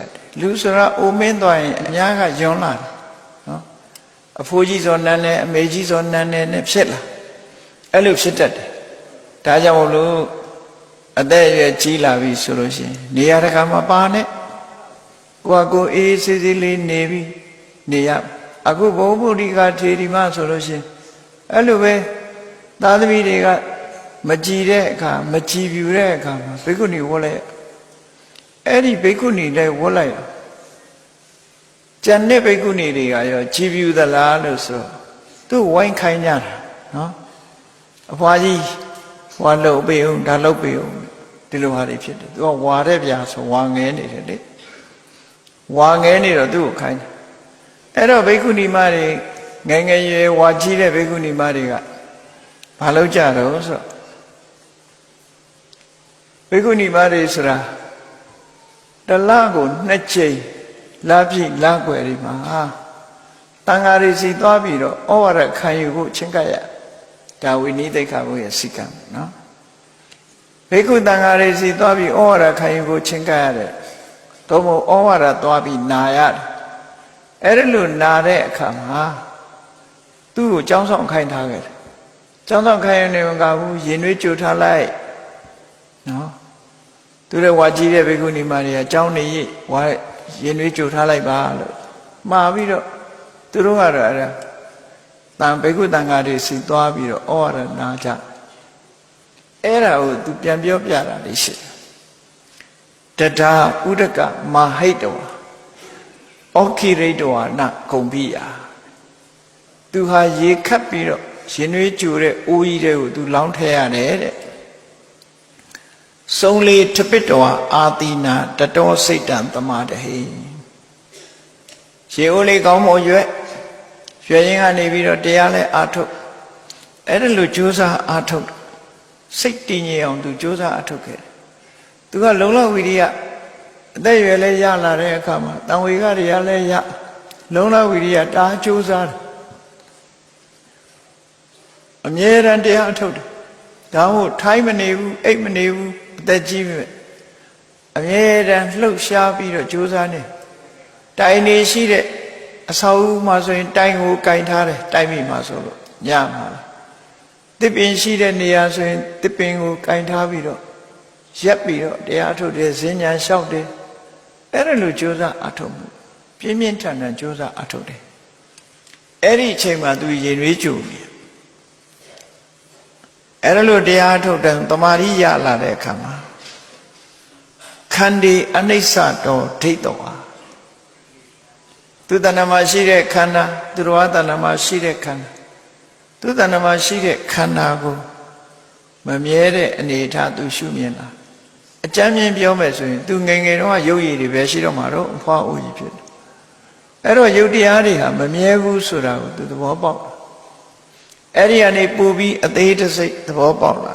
တတ်တယ်လူဆိုတာအိုမင်းသွားရင်အများကယွန်းလာတယ်နော်အဖိုးကြီးစောနန်းနဲ့အမေကြီးစောနန်းနဲ့နဲ့ဖြစ်လာအဲ့လိုဖြစ်တတ်တယ်ဒါကြောင့်မို့လို့အသက်အရွယ်ကြီးလာပြီဆိုလို့ရှိရင်နေရာတကာမှာပါနဲ့ကိုကကိုအေးအေးဆေးဆေးလေးနေပြီနေရအခုဘုံဗုဒ္ဓကထေရီမဆိုလို့ရှိရင်အဲ့လိုပဲသားသမီးတွေကမကြည်တဲ့အခါမကြည်ပြူတဲ့အခါမှာဘိက္ခုနီဝတ်လိုက် အဲ့ဒီဘိက္ခုနီလည်းဝတ်လိုက်အောင်ကျန်တဲ့ဘိက္ခုနီတွေကရောကြည်ပြူသလားလို့ဆိုတော့သူ့ဝိုင်းခိုင်းကြတာနော်အဖွားကြီးဟွာလှုပ်ပေးအောင်ဒါလှုပ်ပေးအောင်ဒီလိုဟာတွေဖြစ်တယ်သူကဝါတဲ့ပြာဆိုဝါငဲနေတယ်လေဝါငဲနေတော့သူ့ကိုခိုင်းတယ်အဲ့တော့ဘိက္ခုနီမတွေငယ်ငယ်ရွယ်ဝါကြီးတဲ့ဘိက္ခုနီမတွေကဘာလုပ်ကြတော့ဆိုတော့ဘိက္ခုနီမတွေဆိုတာ တစ်လကိုနှစ်ချိန်လာပြည့်လာွယ်ဒီမှာတန်ဃာတွေစီသွားပြီးတော့ဩဝါဒခံယူဖို့ချင်းကပ်ရဒါဝိနည်းသိက္ခာဘုရားစီကံနော်ဘိက္ခုတန်ဃာတွေစီသွားပြီးဩဝါဒခံယူဖို့ချင်းကပ်ရတယ်တော့မို့ဩဝါဒသွားပြီးနာရတယ်အဲ့ဒါလို့နာတဲ့အခါမှာသူ့ကိုကြောင်းဆောင်ခိုင်းထားခဲ့တယ်ကြောင်းဆောင်ခိုင်းရနေမကဘူးရင်နှွေးကြိုထားလိုက်နော် သူတဲ့ဝါကြီးတဲ့ဘေကုဏီမတွေကကြောင်းနေရဝါရင်နှွေးကြိုထားလိုက်ပါလို့မှာပြီးတော့သူတို့ကတော့အဲ့ဒါတန်ဘေကုတန်ဃာတွေစီသွားပြီးတော့ဩဝါဒနာကြအဲ့ဒါကိုသူပြန်ပြောပြတာလေးရှိတယ်တဒါဥဒကမဟိတဝါဩခိရိတဝါနဂုံပိယာသူဟာရေခတ်ပြီးတော့ရင်နှွေးကြိုတဲ့အိုးကြီးတွေကိုသူလောင်းထဲရတယ်တဲ့ စုံလေထပစ်တော်အာတိနာတတောစိတ်တံသမာတဟိရေအိုးလေးကောင်းမွန်ရွက်ရွယ်ရင်ကနေပြီးတော့တရားလဲအာထုတ်အဲ့ဒါလိုကြိုးစားအာထုတ်စိတ်တည်ငြိမ်အောင်သူကြိုးစားအာထုတ်ခဲ့တယ်သူကလုံလဝိရိယအသက်ရွယ်လဲရလာတဲ့အခါမှာတံဝေကတွေကလည်းရလုံလဝိရိယတားကြိုးစားတယ်အမြဲတမ်းတရားအထုတ်တယ်ဒါမှမဟုတ်ထိုင်းမနေဘူးအိတ်မနေဘူး အသက်ကြီးပြီအမြဲတမ်းလှုပ်ရှားပြီးတော့ကြိုးစားနေတိုင်နေရှိတဲ့အဆောက်အဦမှာဆိုရင် တိုင်ကိုကင်ထားတယ်တိုင်မိမှာဆိုလို့ညမှာတစ်ပင်ရှိတဲ့နေရာဆိုရင်တစ်ပင်ကိုကင်ထားပြီးတော့ရက်ပြီးတော့တရားထုတ်တယ်ဈဉ္ညာလျှောက်တယ်အဲ့ဒါလိုကြိုးစားအထုတ်မှုပြင်းပြင်းထန်ထန်ကြိုးစားအထုတ်တယ်အဲ့ဒီအချိန်မှာသူရင်ရွေးကြုံနေ အဲ့ဒါလို့တရားထုတ်တယ်တမာရီရလာတဲ့အခါမှာခန္ဒီအနိစ္စတော်ဒိဋ္ဌောဟာသူတဏ္ဍမှာရှိတဲ့ခန္ဓာသူတော်တဏ္ဍမှာရှိတဲ့ခန္ဓာသူတဏ္ဍမှာရှိတဲ့ခန္ဓာကိုမမြဲတဲ့အနေအထားသူရှုမြင်တာအကြမ်းမြင်ပြောမယ်ဆိုရင်သူငယ်ငယ်တော့ရုပ်ရည်တွေပဲရှိတော့မှာတော့အဖွားအိုကြီးဖြစ်တယ်အဲ့တော့ယုတ်တရားတွေဟာမမြဲဘူးဆိုတာကိုသူသဘောပေါက်တယ် အဲ့ဒီကနေပူပြီးအသေးတစိတ်သဘောပေါက်လာ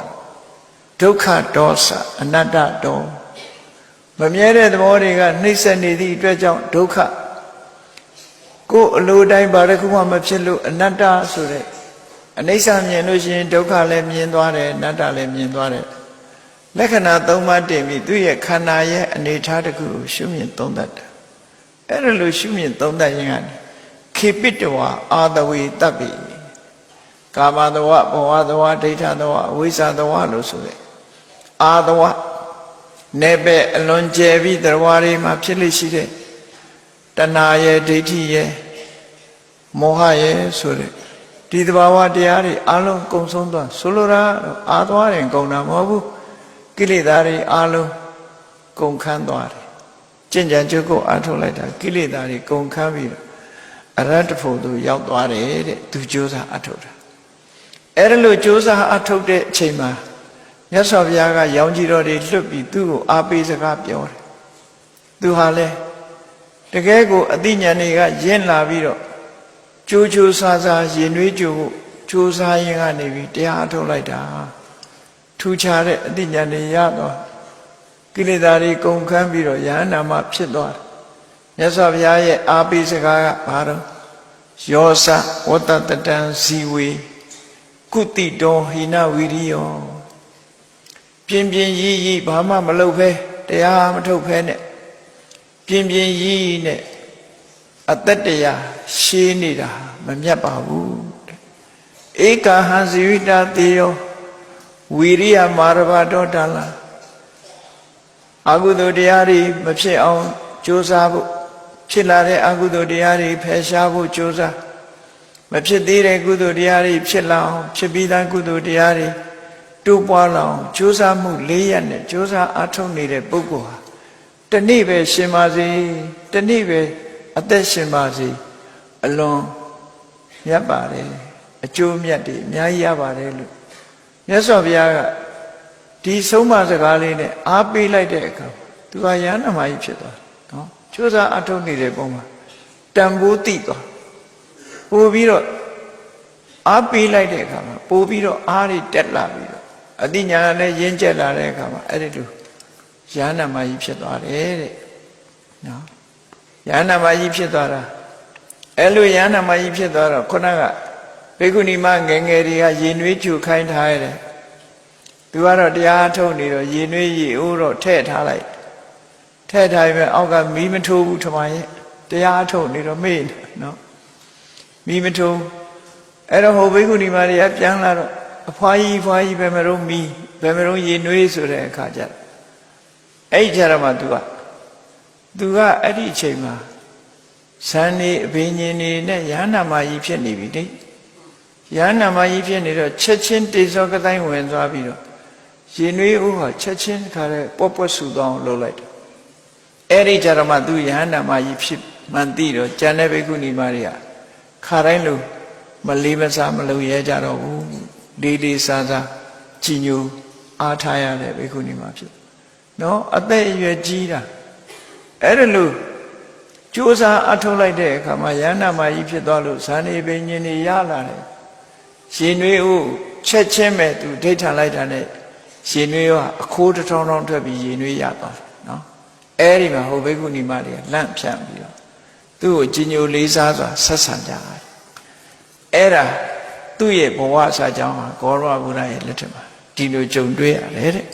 ဒုက္ခဒေါသအနတ္တဒေါမမြဲတဲ့သဘောတွေကနှိမ့်ဆက်နေသည့်အတွက်ကြောင့်ဒုက္ခကိုယ်အလိုတိုင်းဘာတစ်ခုမှမဖြစ်လို့အနတ္တဆိုတဲ့အနိစ္စမြင်လို့ရှိရင်ဒုက္ခလည်းမြင်သွားတယ်အနတ္တလည်းမြင်သွားတယ်လက္ခဏာသုံးပါးတင်ပြီးသူ့ရဲ့ခန္ဓာရဲ့အနေအထားတစ်ခုကိုရှုမြင်သုံးသပ်တယ်အဲ့ဒါလို့ရှုမြင်သုံးသပ်ရင်ကနေခေပိတဝါအာတဝေတပ်ပိ ကာမတဝဘဝတဝဒိဋ္ဌတဝအဝိဇ္ဇတဝလို့ဆိုတဲ့အာတဝနေပဲအလွန်ကျယ်ပြီးတရားတွေမှာဖြစ်လိရှိတဲ့တဏှာရဲ့ဒိဋ္ဌိရဲ့မောဟရဲ့ဆိုတဲ့ဒီသဘာဝတရားတွေအလုံးကုံဆုံးသွားဆိုလိုတာအာသွားတယ်ကုံတာမဟုတ်ဘူးကိလေသာတွေအလုံးကုံခန်းသွားတယ်ကျင့်ကြံကြုတ်ကိုအထုတ်လိုက်တာကိလေသာတွေကုံခန်းပြီးတော့အရတ္တဖို့သူရောက်သွားတယ်တဲ့သူကြိုးစားအထုတ်တာ အဲ့ဒါလို့ကြိုးစားအထုတ်တဲ့အချိန်မှာမြတ်စွာဘုရားကရောင်ကြီးတော်တွေလွတ်ပြီးသူ့ကိုအားပေးစကားပြောတယ်သူဟာလဲတကယ်ကိုအသိဉာဏ်တွေကယဉ်လာပြီးတော့ကြိုးကြိုးစားစားရင်နှွေးကြိုးဖို့ကြိုးစားရင်ကနေပြီးတရားအထုတ်လိုက်တာထူခြားတဲ့အသိဉာဏ်တွေရတော့ကိလေသာတွေကုန်ခန်းပြီးတော့ယဟန္တာမဖြစ်သွားတယ်မြတ်စွာဘုရားရဲ့အားပေးစကားကဘာတော့ယောစဝတ္တတတံဇီဝေ ကုတိတောဟိနဝိရိယောပြင်းပြင်းရည်ရည်ဘာမှမလုပ်ဖဲတရားမထုတ်ဖဲနဲ့ပြင်းပြင်းကြီးနဲ့အသက်တရားရှင်းနေတာမမြတ်ပါဘူးတဲ့ဧကဟံဇိဝိတာတေယောဝီရိယမာရဘတောတလာအကုသိုလ်တရားတွေမဖြစ်အောင်ကြိုးစားဖို့ဖြစ်လာတဲ့အကုသိုလ်တရားတွေဖယ်ရှားဖို့ကြိုးစား မဖြစ်သေးတဲ့ကုသိုလ်တရားတွေဖြစ်လာအောင်ဖြစ်ပြီးသားကုသိုလ်တရားတွေတိုးပွားလာအောင်ကြိုးစားမှု၄ရက်နဲ့ကြိုးစားအားထုတ်နေတဲ့ပုဂ္ဂိုလ်ဟာတနေ့ပဲရှင်ပါစေတနေ့ပဲအသက်ရှင်ပါစေအလွန်မြတ်ပါတယ်အကျိုးမြတ်တွေအများကြီးရပါတယ်လို့မြတ်စွာဘုရားကဒီဆုံးမစကားလေးနဲ့အားပေးလိုက်တဲ့အခါသူကရဟန္တာမကြီးဖြစ်သွားတယ်နော်ကြိုးစားအားထုတ်နေတဲ့ပုံမှာတန်ဖိုးတိသွား ပို့ပြီးတော့အားပေးလိုက်တဲ့အခါမှာပို့ပြီးတော့အားတွေတက်လာပြီးတော့အတိညာနဲ့ရင်းကျက်လာတဲ့အခါမှာအဲ့ဒီလိုရဟန္တာမကြီးဖြစ်သွားတယ်တဲ့နော်ရဟန္တာမကြီးဖြစ်သွားတာအဲ့လိုရဟန္တာမကြီးဖြစ်သွားတော့ခုနကဘေကုဏီမငယ်ငယ်တွေကရင်နွေးချူခိုင်းထားရတယ်သူကတော့တရားထုတ်နေတော့ရင်နွေးရီအိုးတော့ထဲ့ထားလိုက်ထဲ့ထားရင်အောက်ကမီးမထိုးဘူးထမရဲ့တရားထုတ်နေတော့မေ့နေနော် မီးမထိုးအဲ့တော့ဟိုဘေကုဏီမတွေကပြန်လာတော့အဖွားကြီးဖွားကြီးဘယ်မလို့မီးဘယ်မလို့ရင်နွေးဆိုတဲ့အခါကျတော့အဲ့ဒီကျတော့မှ तू က तू ကအဲ့ဒီအချိန်မှာဇန်နေအဘိညာဉ်နေနဲ့ရဟန္တာမကြီးဖြစ်နေပြီတိရဟန္တာမကြီးဖြစ်နေတော့ချက်ချင်းတေဇောကတိုင်းဝင်သွားပြီးတော့ရင်နွေးဦးဟာချက်ချင်းခါတဲ့ပွက်ပွက်ဆူသွားအောင်လုပ်လိုက်တယ်အဲ့ဒီကျတော့မှ तू ရဟန္တာမကြီးဖြစ်မှန်သိတော့ကျန်တဲ့ဘိက္ခုနီမတွေက ခါတိုင်းလို့မလေးမစားမလုပ်ရဲကြတော့ဘူးလေးလေးစားစားကြည်ညိုအားထားရတဲ့ဘိက္ခုနီမဖြစ်နော်အသက်အရွယ်ကြီးတာအဲ့ဒါလို့ကြိုးစားအထုတ်လိုက်တဲ့အခါမှာယန္နာမကြီးဖြစ်သွားလို့ဇာနေပင်ញင်နေရလာတယ်ရှင်နွေးဦးချက်ချင်းပဲသူဒိဋ္ဌာန်လိုက်တာနဲ့ရှင်နွေးကအခိုးတစ်ထောင်ထောင်ထွက်ပြီးရင်နွေးရသွားတယ်နော်အဲ့ဒီမှာဟိုဘိက္ခုနီမတွေကလန့်ဖြန့်ပြီးတော့ သူ့ကိုကြီးညိုလေးစားစွာဆက်ဆံကြတယ်အဲ့ဒါသူ့ရဲ့ဘဝစာကြောင်းဟာဂေါရဝဘုရားရဲ့လက်ထက်မှာဒီလိုကြုံတွေ့ရတယ်တဲ့